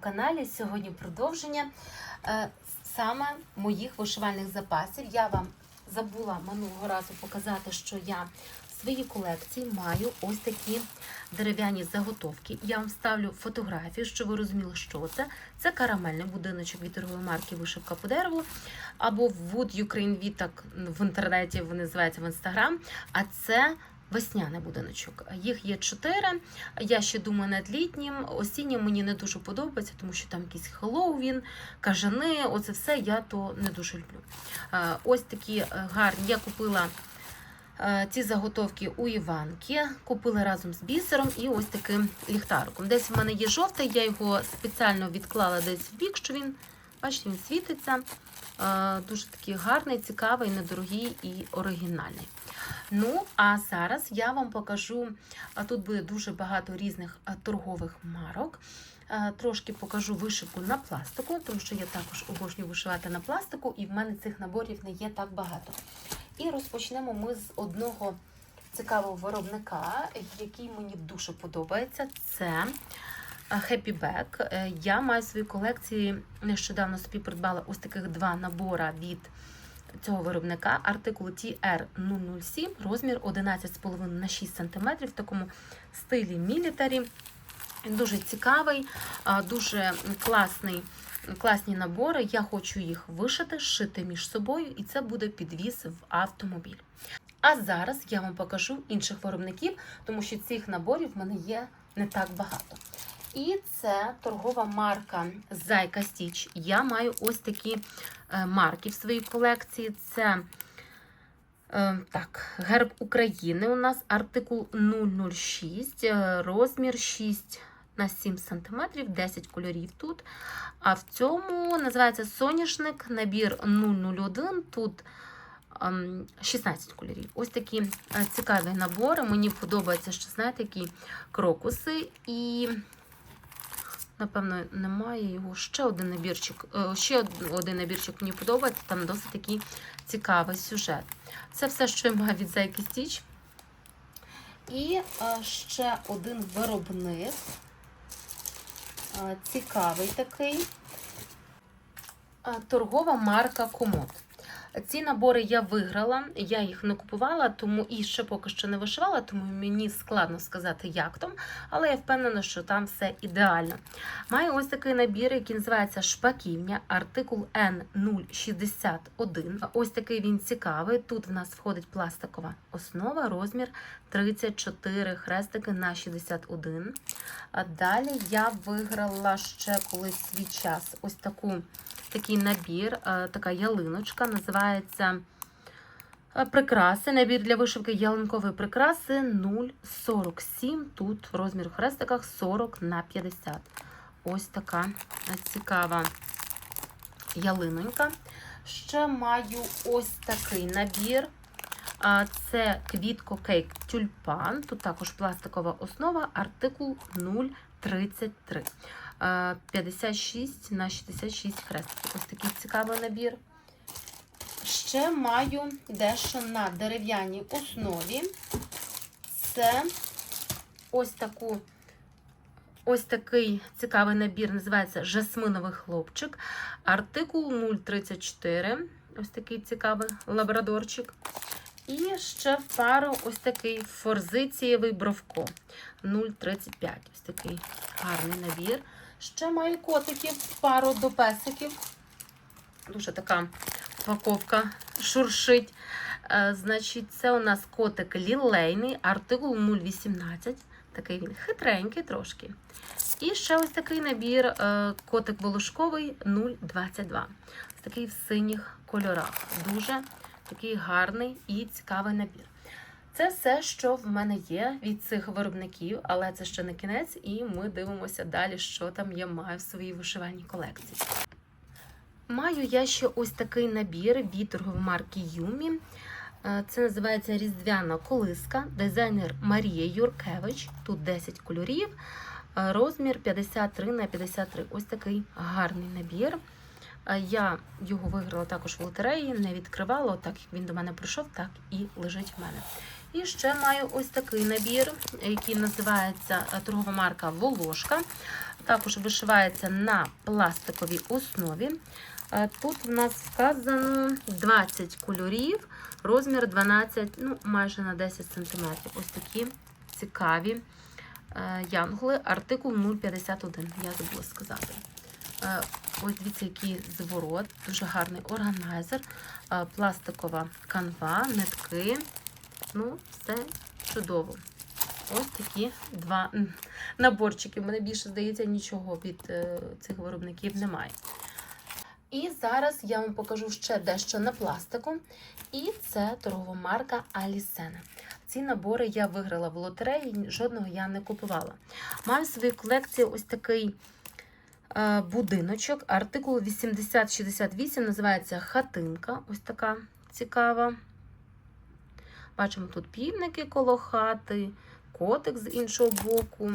каналі. Сьогодні продовження е, саме моїх вишивальних запасів. Я вам забула минулого разу показати, що я в своїй колекції маю ось такі дерев'яні заготовки. Я вам ставлю фотографію, щоб ви розуміли, що це. Це карамельний будиночок від торгової марки Вишивка по дереву або Wood Ukraine Wheat, в інтернеті вони називаються в інстаграм. А це весняний будиночок. Їх є чотири. Я ще думаю над літнім. Осіннім мені не дуже подобається, тому що там якийсь Хеллоуін, кажани, оце все я то не дуже люблю. Е, Ось такі е, гарні. Я купила е, ці заготовки у Іванки, купила разом з бісером і ось таким ліхтариком. Десь в мене є жовтий, я його спеціально відклала десь в бік, що він, бачите, він світиться. Дуже такий гарний, цікавий, недорогий і оригінальний. Ну, а зараз я вам покажу, тут буде дуже багато різних торгових марок. Трошки покажу вишивку на пластику, тому що я також обожнюю вишивати на пластику, і в мене цих наборів не є так багато. І розпочнемо ми з одного цікавого виробника, який мені дуже подобається. Це Е, Я маю в своїй колекції нещодавно собі придбала ось таких два набора від цього виробника артикул TR007, розмір 11,5 на 6 см в такому стилі мілітарі. Дуже цікавий, дуже класний, класні набори. Я хочу їх вишити, шити між собою, і це буде підвіз в автомобіль. А зараз я вам покажу інших виробників, тому що цих наборів в мене є не так багато. І це торгова марка Зайка Стіч. Я маю ось такі е, марки в своїй колекції. Це е, так, герб України у нас артикул 006, е, розмір 6 на 7 см, 10 кольорів тут. А в цьому називається соняшник, набір 001. Тут ем, 16 кольорів. Ось такі цікаві набори. Мені подобається, що знаєте, такі крокуси. І Напевно, немає його. Ще один набірчик. е, Ще один набірчик мені подобається, там досить такий цікавий сюжет. Це все, що я маю від Зайки Стіч. І е, ще один виробник. Е, Цікавий такий. Торгова марка Комод. Ці набори я виграла, я їх не купувала, тому і ще поки що не вишивала, тому мені складно сказати, як там, але я впевнена, що там все ідеально. Маю ось такий набір, який називається Шпаківня, артикул N061. Ось такий він цікавий. Тут в нас входить пластикова основа, розмір 34 хрестики на 61. А далі я виграла ще колись свій час ось таку такий набір, е, така ялиночка, називається е, прикраси. Набір для вишивки ялинкової прикраси 0,47. Тут розмір в хрестиках 40 на 50. Ось така е, цікава ялинонька. Ще маю ось такий набір. Це квітко кейк тюльпан. Тут також пластикова основа, артикул 033. Е, 56 на 66 хрестиків. Ось такий цікавий набір. Ще маю дещо на дерев'яній основі. Це ось таку. Ось такий цікавий набір називається Жасминовий хлопчик. Артикул 034. Ось такий цікавий лабрадорчик. І ще в пару ось такий форзицієвий бровко 0,35. Ось такий гарний набір. Ще маю котиків, пару до песиків. Дуже така упаковка шуршить. Е, Значить, це у нас котик лілейний, артикул 0,18. Такий він хитренький трошки. І ще ось такий набір е, котик волошковий 0,22. Ось такий в синіх кольорах. Дуже такий гарний і цікавий набір. Це все, що в мене є від цих виробників, але це ще не кінець, і ми дивимося далі, що там я маю в своїй вишивальній колекції. Маю я ще ось такий набір від марки Юмі. Е, Це називається Різдвяна колиска, дизайнер Марія Юркевич. Тут 10 кольорів, е, розмір 53 на 53. Ось такий гарний набір. Е, Я його виграла також в лотереї, не відкривала. Так як він до мене прийшов, так і лежить в мене. І ще маю ось такий набір, який називається е, торгова марка Волошка. Також вишивається на пластиковій основі. Е, Тут в нас вказано 20 кольорів, розмір 12, ну майже на 10 см. Ось такі цікаві е, янголи, артикул 051, я забула сказати. Ось дивіться, який зворот, дуже гарний органайзер, пластикова канва, нитки. Ну, все чудово. Ось такі два наборчики. У мене більше здається, нічого від е, цих виробників немає. І зараз я вам покажу ще дещо на пластику. І це торгова марка Алісена. Ці набори я виграла в лотереї, жодного я не купувала. Маю в своїй колекції ось такий е, будиночок. Артикул 8068 називається хатинка. Ось така цікава. Бачимо тут півники коло хати, котик з іншого боку.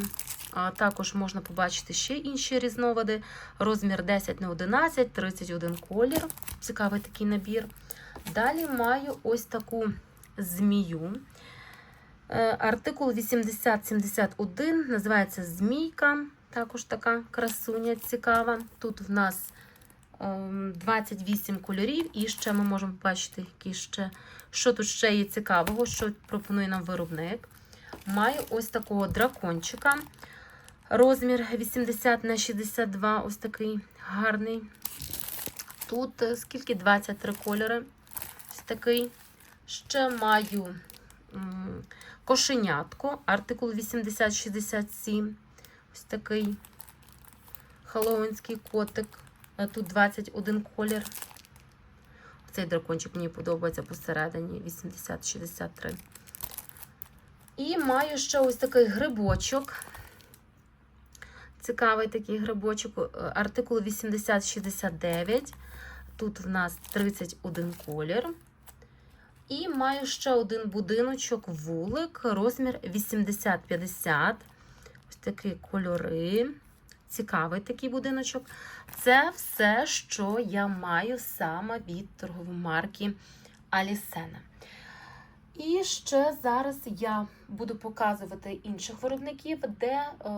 А також можна побачити ще інші різновиди. Розмір 10 на 11, 31 колір. Цікавий такий набір. Далі маю ось таку змію. Е, Артикул 8071 називається Змійка. Також така красуня цікава. Тут в нас 28 кольорів, і ще ми можемо побачити, які ще, що тут ще є цікавого, що пропонує нам виробник. Маю ось такого дракончика. Розмір 80 на 62, ось такий гарний. Тут е, скільки 23 кольори. Ось такий. Ще маю кошенятко, артикул 8067. Ось такий хеллоуінський котик. Е, Тут 21 колір. Цей дракончик мені подобається посередині 80-63. І маю ще ось такий грибочок. Цікавий такий грибочок, е, артикул 8069. Тут в нас 31 колір. І маю ще один будиночок, вулик, розмір 80-50. Ось такі кольори. Цікавий такий будиночок. Це все, що я маю саме від торгової марки Алісена. І ще зараз я буду показувати інших виробників, де е,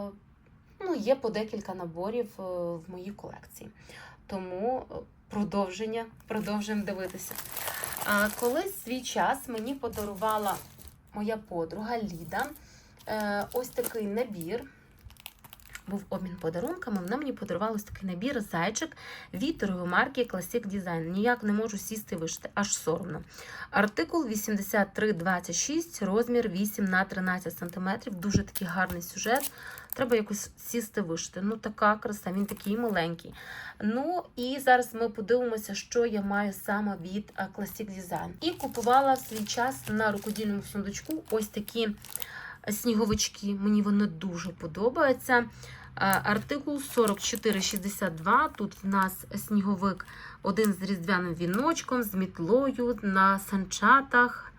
ну, є по декілька наборів е, в моїй колекції. Тому е, продовження, продовжуємо дивитися. Колись свій час мені подарувала моя подруга Ліда ось такий набір. Був обмін подарунками. Вона мені подарувала такий набір зайчик від торгової марки Classic Design. Ніяк не можу сісти вишити, аж соромно. Артикул 8326, розмір 8 на 13 см. Дуже такий гарний сюжет. Треба якось сісти вишити. Ну, така краса, він такий маленький. Ну, і зараз ми подивимося, що я маю саме від Classic Design. І купувала в свій час на рукодільному сундучку ось такі сніговички. Мені вони дуже подобаються. Е, Артикул 4462. Тут в нас сніговик один з різдвяним віночком, з мітлою на санчатах.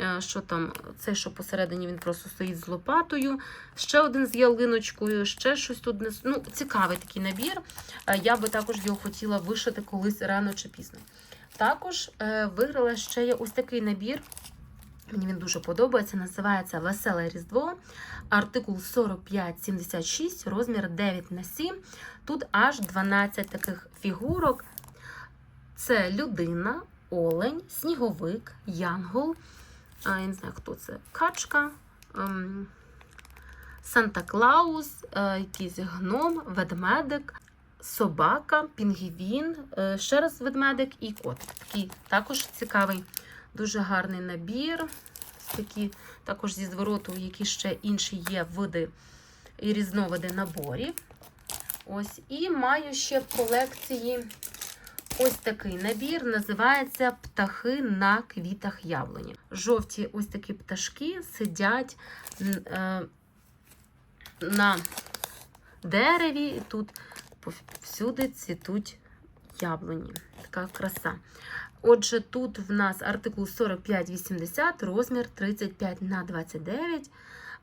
Е, Що там? Цей, що посередині він просто стоїть з лопатою. Ще один з ялиночкою, ще щось тут. не- Ну, цікавий такий набір. Е, Я би також його хотіла вишити колись рано чи пізно. Також виграла ще я ось такий набір. Мені він дуже подобається. Називається Веселе Різдво. Артикул 4576, розмір 9 на 7. Тут аж 12 таких фігурок. Це людина, олень, сніговик, янгол. Я не знаю, хто це. Качка, ем, Санта-Клаус, е, якийсь гном, ведмедик, собака, пінгвін, е, ще раз ведмедик і котик. Такий також цікавий, дуже гарний набір. Такі також зі звороту, які ще інші є види і різновиди наборів. Ось, і маю ще в колекції ось такий набір, називається Птахи на квітах яблуні. Жовті ось такі пташки сидять е, на дереві, і тут всюди цвітуть яблуні. Така краса. Отже, тут в нас артикул 4580, розмір 35 на 29.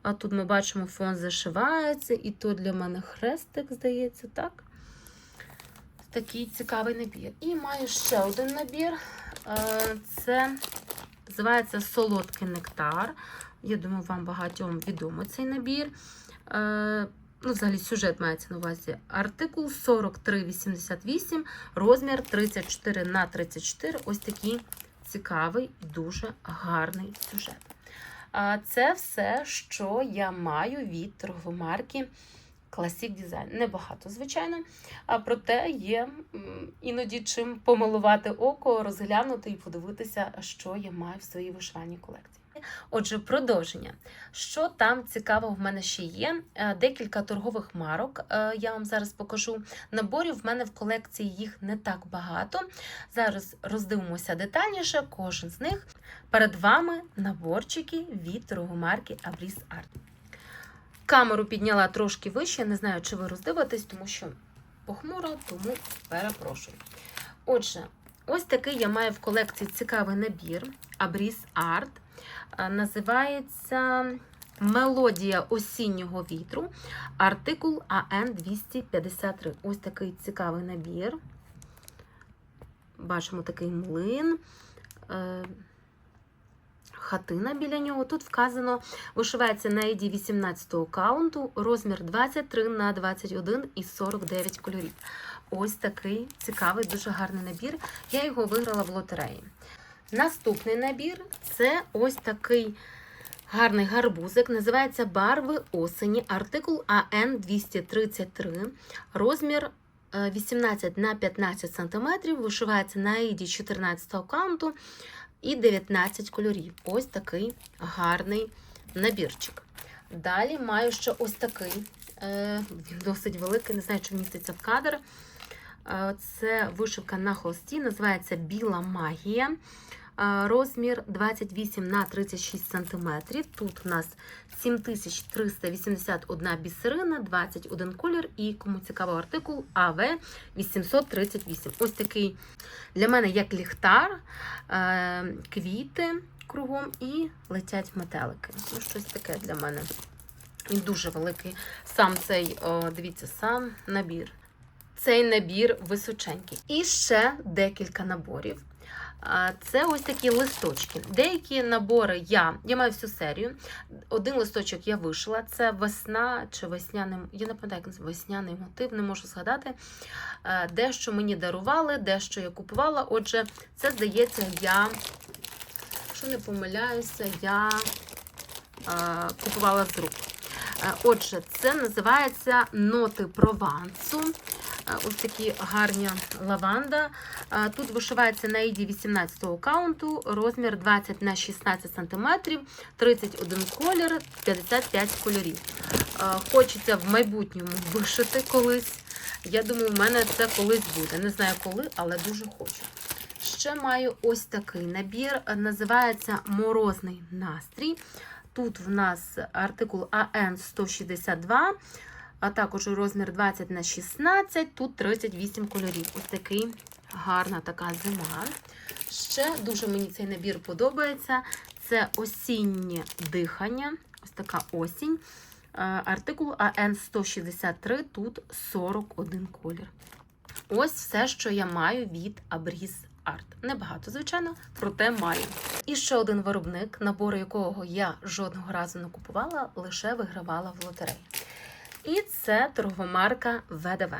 А тут ми бачимо, фон зашивається, і то для мене хрестик, здається, так? Такий цікавий набір. І маю ще один набір. Е, Це називається Солодкий нектар. Я думаю, вам багатьом відомий цей набір. Ну, взагалі, сюжет мається на увазі. Артикул 4388, розмір 34 на 34. Ось такий цікавий, дуже гарний сюжет. А це все, що я маю від торговомарки Classic Design. Небагато, звичайно. А проте є іноді чим помилувати око, розглянути і подивитися, що я маю в своїй вишивальній колекції. Отже, продовження. Що там цікавого в мене ще є? Е, Декілька торгових марок. е, Я вам зараз покажу. Наборів в мене в колекції їх не так багато. Зараз роздивимося детальніше кожен з них. Перед вами наборчики від торгомарки Abris Art. Камеру підняла трошки вище, не знаю, чи ви роздивитесь, тому що похмуро, тому перепрошую. Отже, ось такий я маю в колекції цікавий набір Abris Art. Називається Мелодія осіннього вітру. Артикул АН 253. Ось такий цікавий набір. Бачимо такий млин. е, Хатина біля нього. Тут вказано, вишивається на ID 18 каунту, розмір 23 на 21 і 49 кольорів. Ось такий цікавий, дуже гарний набір. Я його виграла в лотереї. Наступний набір це ось такий гарний гарбузик. Називається Барви осені. Артикул АН 233, розмір е, 18 на 15 см. Вишивається на ID 14 каунту і 19 кольорів. Ось такий гарний набірчик. Далі маю ще ось такий. е, Він досить великий, не знаю, чи вміститься в кадр. Це вишивка на холсті, називається Біла магія. Розмір 28 на 36 см. Тут у нас 7381 бісерина, 21 колір і, кому цікаво, артикул АВ 838. Ось такий для мене як ліхтар, е, квіти кругом і летять метелики. Ну, щось таке для мене. Він дуже великий. Сам цей, дивіться, сам набір. Цей набір височенький. І ще декілька наборів. Це ось такі листочки. Деякі набори я, я маю всю серію. Один листочок я вишила. Це весна чи весняний, я не пам'ятаю, як весняний мотив, не можу згадати. Дещо мені дарували, дещо я купувала. Отже, це здається, я, якщо не помиляюся, я купувала з рук. Отже, це називається ноти Провансу. Ось такі гарні лаванда. Тут вишивається на іді 18 каунту, розмір 20 на 16 см, 31 колір, 55 кольорів. Хочеться в майбутньому вишити колись. Я думаю, в мене це колись буде. Не знаю коли, але дуже хочу. Ще маю ось такий набір, називається Морозний настрій. Тут в нас артикул АН 162, а також розмір 20 на 16, тут 38 кольорів. Ось такий гарна така зима. Ще дуже мені цей набір подобається. Це осіннє дихання, ось така осінь. Е, Артикул АН 163, тут 41 колір. Ось все, що я маю від Abris Art. Небагато, звичайно, проте маю. І ще один виробник, набори якого я жодного разу не купувала, лише вигравала в лотереї. І це торгомарка ВДВ.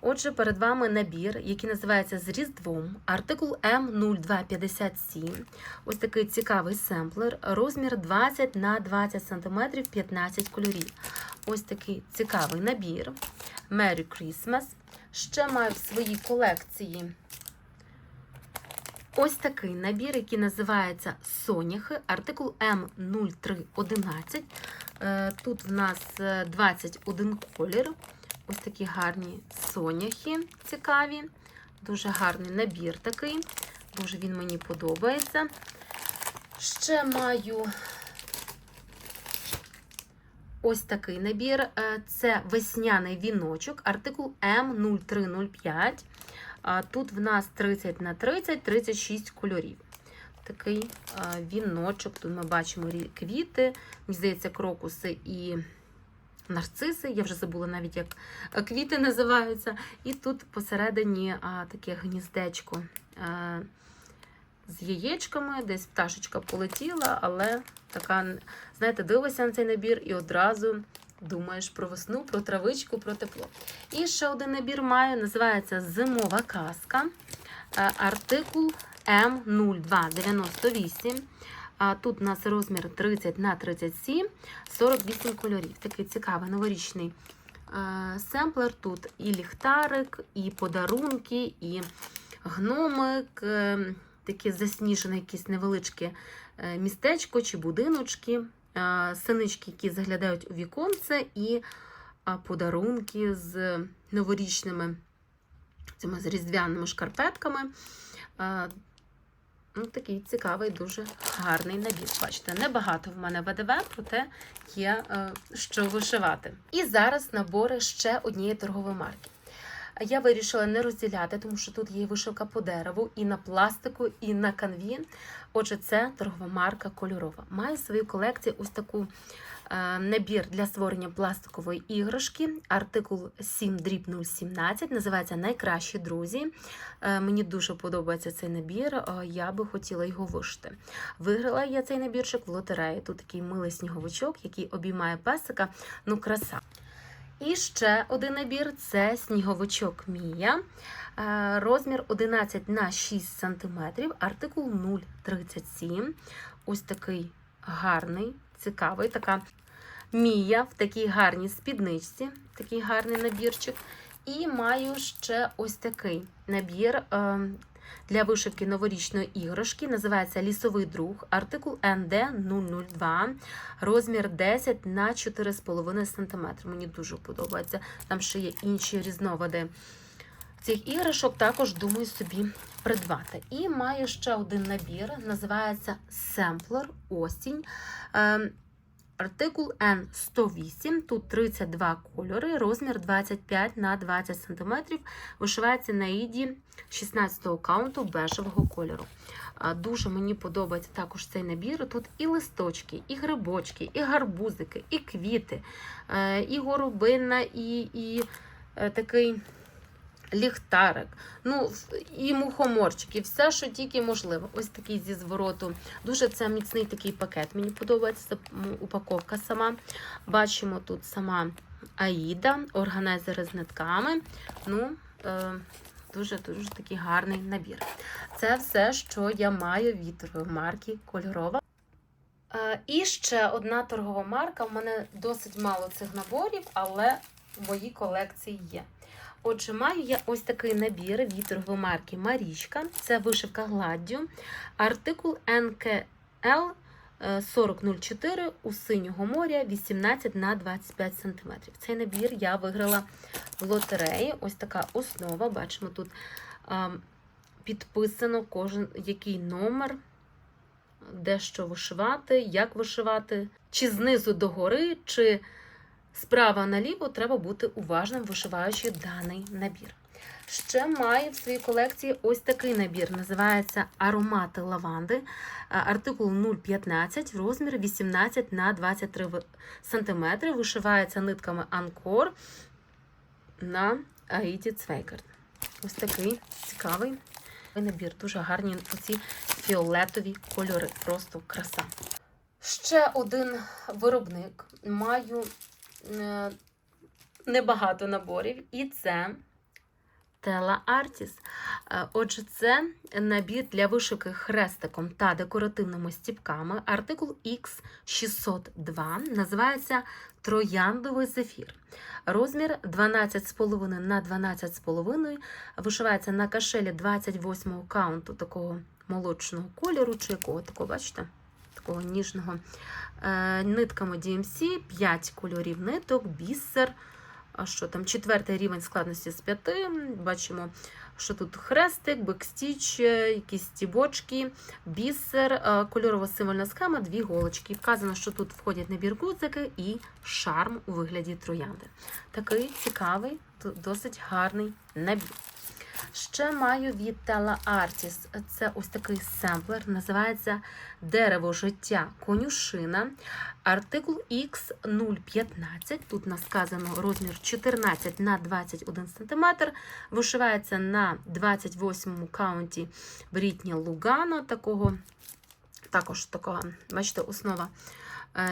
Отже, перед вами набір, який називається з Різдвом, артикул М0257. Ось такий цікавий семплер, розмір 20 на 20 см, 15 кольорів. Ось такий цікавий набір. Merry Christmas. Ще маю в своїй колекції ось такий набір, який називається Соняхи, артикул М0311. Е, Тут в нас е, 21 колір. Ось такі гарні соняхи цікаві. Дуже гарний набір такий. Дуже він мені подобається. Ще маю ось такий набір. Е, Це весняний віночок, артикул М0305. Тут в нас 30 на 30, 36 кольорів. Такий віночок. Тут ми бачимо квіти, мені здається, крокуси і нарциси. Я вже забула навіть, як е, квіти називаються. І тут посередині таке гніздечко. З яєчками, десь пташечка полетіла, але така, знаєте, дивишся на цей набір і одразу думаєш про весну, про травичку, про тепло. І ще один набір маю, називається Зимова казка. Е, Артикул М0298. Тут у нас розмір 30 на 37, 48 кольорів. Такий цікавий новорічний е, семплер. Тут і ліхтарик, і подарунки, і гномик, е, таке засніжене якесь невеличке містечко чи будиночки, е, синички, які заглядають у віконце, і подарунки з новорічними цими з різдвяними шкарпетками. Ну, такий цікавий, дуже гарний набір. Бачите, небагато в мене ВДВ, проте є е, що вишивати. І зараз набори ще однієї торгової марки. Я вирішила не розділяти, тому що тут є вишивка по дереву, і на пластику, і на канві. Отже, це торгова марка кольорова. Має в своїй колекції ось таку набір для створення пластикової іграшки. Артикул 7 дріб 017, називається Найкращі друзі. Е, мені дуже подобається цей набір. е, Я би хотіла його вишити. Виграла я цей набірчик в лотереї. Тут такий милий сніговичок, який обіймає песика. Ну, краса. І ще один набір це сніговичок Мія. Е, Розмір 11 на 6 см, артикул 037. Ось такий гарний, цікавий. Така Мія в такій гарній спідничці, такий гарний набірчик. І маю ще ось такий набір е, для вишивки новорічної іграшки. Називається Лісовий друг, артикул НД002, розмір 10 на 4,5 см. Мені дуже подобається. Там ще є інші різновиди цих іграшок, також думаю собі придбати. І маю ще один набір, називається Семплер Осінь. Е, Артикул N108, тут 32 кольори, розмір 25 на 20 см, вишивається на іді 16-го каунту бежевого кольору. Дуже мені подобається також цей набір. Тут і листочки, і грибочки, і гарбузики, і квіти, е, і горобина, і, і е, такий ліхтарик, ну і мухоморчик, і все, що тільки можливо. Ось такий зі звороту. Дуже це міцний такий пакет. Мені подобається упаковка сама. Бачимо тут сама Аїда, органайзери з нитками. Ну, е, дуже дуже такий гарний набір. Це все, що я маю від марки кольорова. Е, І ще одна торгова марка. У мене досить мало цих наборів, але в моїй колекції є. Отже, маю я ось такий набір від марки Марічка. Це вишивка гладдю. Артикул НКЛ е, 4004 у синього моря 18 на 25 см. Цей набір я виграла в лотереї. Ось така основа. Бачимо, тут підписано кожен який номер, де що вишивати, як вишивати, чи знизу до гори, чи справа наліво треба бути уважним, вишиваючи даний набір. Ще маю в своїй колекції ось такий набір. Називається Аромати лаванди. Е, Артикул 015, розмір 18 на 23 в- см. Вишивається нитками Анкор на Аїді Цвейкарт. Ось такий цікавий набір. Дуже гарні оці фіолетові кольори. Просто краса. Ще один виробник. Маю небагато наборів, і це Тела Артіс. Е, Отже, це набір для вишивки хрестиком та декоративними стіпками. Артикул X602 називається Трояндовий зефір. Розмір 12,5 на 12,5 вишивається на кашелі 28 каунту такого молочного кольору, чи якого такого, бачите? Такого ніжного. Е, нитками DMC, 5 кольорів ниток, бісер. Що там? Четвертий рівень складності з п'яти. Бачимо, що тут хрестик, бекстіч, е, якісь стібочки, бісер, е, кольорова символьна схема, дві голочки. Вказано, що тут входять набір гудзики і шарм у вигляді троянди. Такий цікавий, досить гарний набір. Ще маю від Tela Artis. Це ось такий семплер, називається Дерево життя конюшина. Артикул X015. Тут нас сказано розмір 14 на 21 см. Вишивається на 28-му каунті Брітні Лугано. Такого, також такого, бачите, основа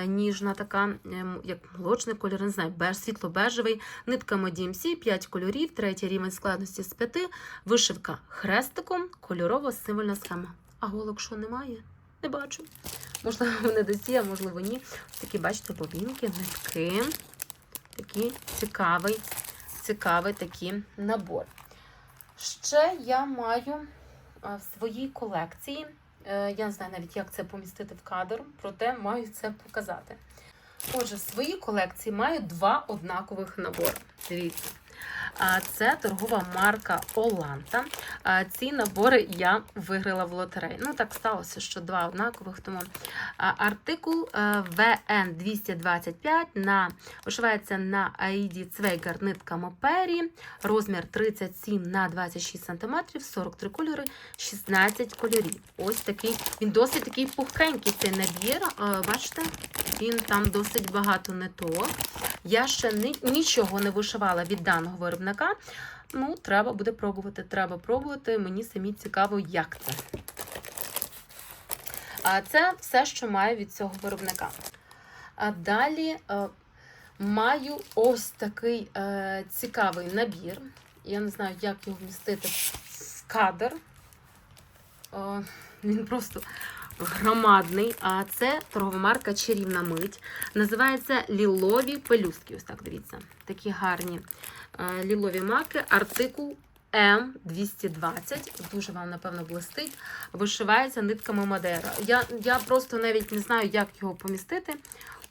ніжна, така, ем, як молочний кольор, не знаю, беж, світло-бежевий, нитками DMC, 5 кольорів, третій рівень складності з 5, вишивка хрестиком, кольорова символьна схема. А голок що немає? Не бачу. Можливо, вони є, а можливо, ні. Ось такі, бачите, бобінки, нитки. Такий цікавий, цікавий такий набор. Ще я маю в своїй колекції. Е, Я не знаю навіть, як це помістити в кадр, проте маю це показати. Отже, в своїй колекції маю два однакових набори. Дивіться. Це торгова марка Оланта. Ці набори я виграла в лотереї. Ну, так сталося, що два однакових. Тому артикул ВН 225 на вишивається на Аїді Цвейгар нитками пері, розмір 37 на 26 см, 43 кольори, 16 кольорів. Ось такий, він досить такий пухкенький цей набір. Бачите, він там досить багато ниток. Я ще ні, нічого не вишивала від даного виробника. Ну, треба буде пробувати. Треба пробувати. Мені самі цікаво, як це. А це все, що маю від цього виробника. А далі е, маю ось такий е, цікавий набір. Я не знаю, як його вмістити в кадр. Е, він просто громадний. А це торгова марка Чарівна мить. Називається Лілові пелюстки. Ось так, дивіться. Такі гарні лілові маки. Артикул М220. Дуже вам, напевно, блистить. Вишивається нитками Мадера. Я, я просто навіть не знаю, як його помістити.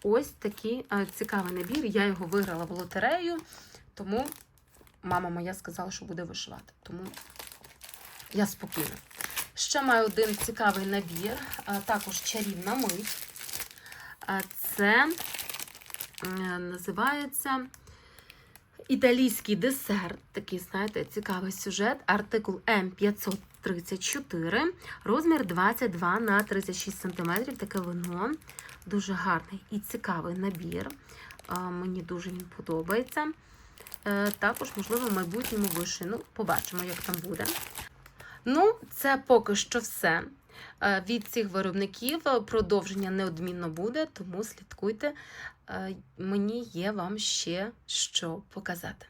Ось такий е, цікавий набір. Я його виграла в лотерею, тому мама моя сказала, що буде вишивати. Тому я спокійна. Ще маю один цікавий набір, а, також чарівна мить. А, Це е, називається італійський десерт. Такий, знаєте, цікавий сюжет. Артикул М534, розмір 22 на 36 см. Таке вино. Дуже гарний і цікавий набір. Мені дуже він подобається. Е, Також, можливо, в майбутньому вишию. Ну, побачимо, як там буде. Ну, це поки що все. Е, Від цих виробників продовження неодмінно буде, тому слідкуйте. Е, Мені є вам ще що показати.